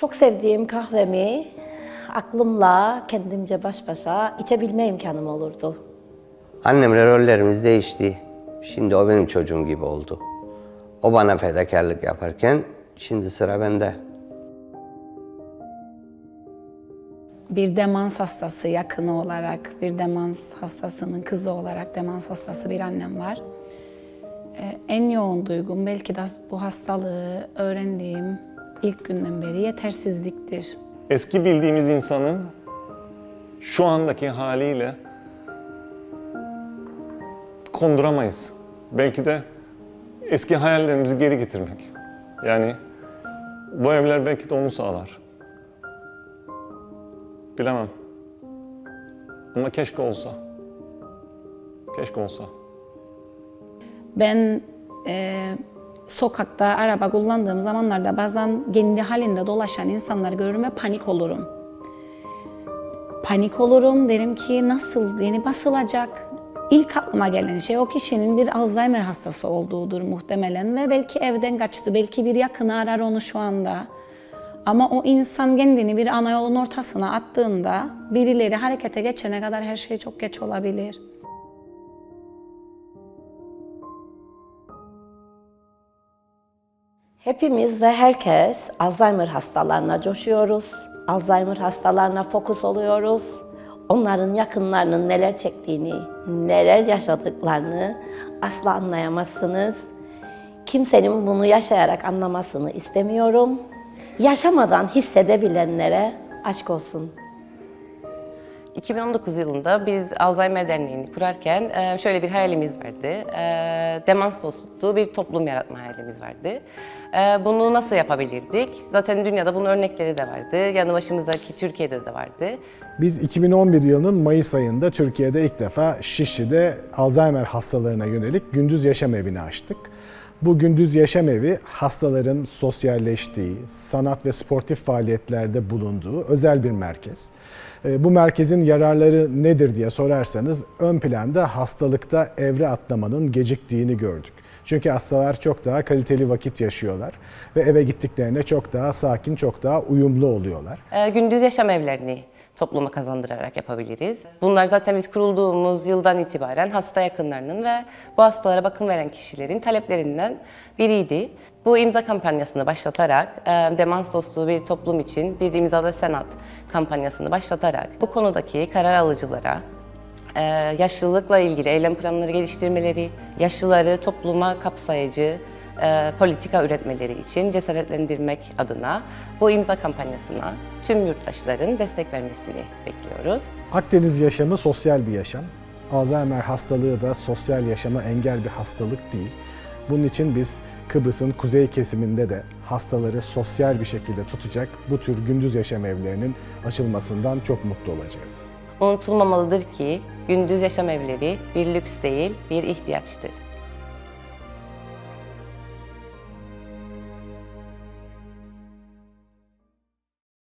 Çok sevdiğim kahvemi aklımla kendimce baş başa içebilme imkanım olurdu. Annemle rollerimiz değişti. Şimdi o benim çocuğum gibi oldu. O bana fedakarlık yaparken şimdi sıra bende. bir demans hastası yakını olarak, bir demans hastasının kızı olarak demans hastası bir annem var. Ee, En yoğun duygum belki de bu hastalığı öğrendiğim ilk günden beri yetersizliktir. Eski bildiğimiz insanın şu andaki haliyle konduramayız. Belki de eski hayallerimizi geri getirmek. Yani bu evler belki de onu sağlar. Bilemem. Ama keşke olsa. Keşke olsa. Ben e, sokakta araba kullandığım zamanlarda bazen kendi halinde dolaşan insanları görürüm ve panik olurum. Panik olurum, derim ki nasıl, yeni basılacak. İlk aklıma gelen şey o kişinin bir Alzheimer hastası olduğudur muhtemelen ve belki evden kaçtı, belki bir yakını arar onu şu anda. Ama o insan kendini bir ana yolun ortasına attığında birileri harekete geçene kadar her şey çok geç olabilir. Hepimiz ve herkes Alzheimer hastalarına coşuyoruz. Alzheimer hastalarına fokus oluyoruz. Onların yakınlarının neler çektiğini, neler yaşadıklarını asla anlayamazsınız. Kimsenin bunu yaşayarak anlamasını istemiyorum. Yaşamadan hissedebilenlere aşk olsun. 2019 yılında biz Alzheimer Derneği'ni kurarken e, şöyle bir hayalimiz vardı. E, Demans dostu bir toplum yaratma hayalimiz vardı. E, Bunu nasıl yapabilirdik? Zaten dünyada bunun örnekleri de vardı. Yanı başımızdaki Türkiye'de de vardı. Biz 2011 yılının Mayıs ayında Türkiye'de ilk defa Şişli'de Alzheimer hastalarına yönelik gündüz yaşam evini açtık. Bu gündüz yaşam evi hastaların sosyalleştiği, sanat ve sportif faaliyetlerde bulunduğu özel bir merkez. Ee, Bu merkezin yararları nedir diye sorarsanız ön planda hastalıkta evre atlamanın geciktiğini gördük. Çünkü hastalar çok daha kaliteli vakit yaşıyorlar ve eve gittiklerinde çok daha sakin, çok daha uyumlu oluyorlar. E, Gündüz yaşam evlerini topluma kazandırarak yapabiliriz. Bunlar zaten biz kurulduğumuz yıldan itibaren hasta yakınlarının ve bu hastalara bakım veren kişilerin taleplerinden biriydi. Bu imza kampanyasını başlatarak, e, demans dostu bir toplum için bir imzada senat kampanyasını başlatarak bu konudaki karar alıcılara, e, yaşlılıkla ilgili eylem planları geliştirmeleri, yaşlıları topluma kapsayıcı e, politika üretmeleri için cesaretlendirmek adına bu imza kampanyasına tüm yurttaşların destek vermesini bekliyoruz. Akdeniz yaşamı sosyal bir yaşam. Alzheimer hastalığı da sosyal yaşama engel bir hastalık değil. Bunun için biz Kıbrıs'ın kuzey kesiminde de hastaları sosyal bir şekilde tutacak bu tür gündüz yaşam evlerinin açılmasından çok mutlu olacağız. Unutulmamalıdır ki gündüz yaşam evleri bir lüks değil, bir ihtiyaçtır.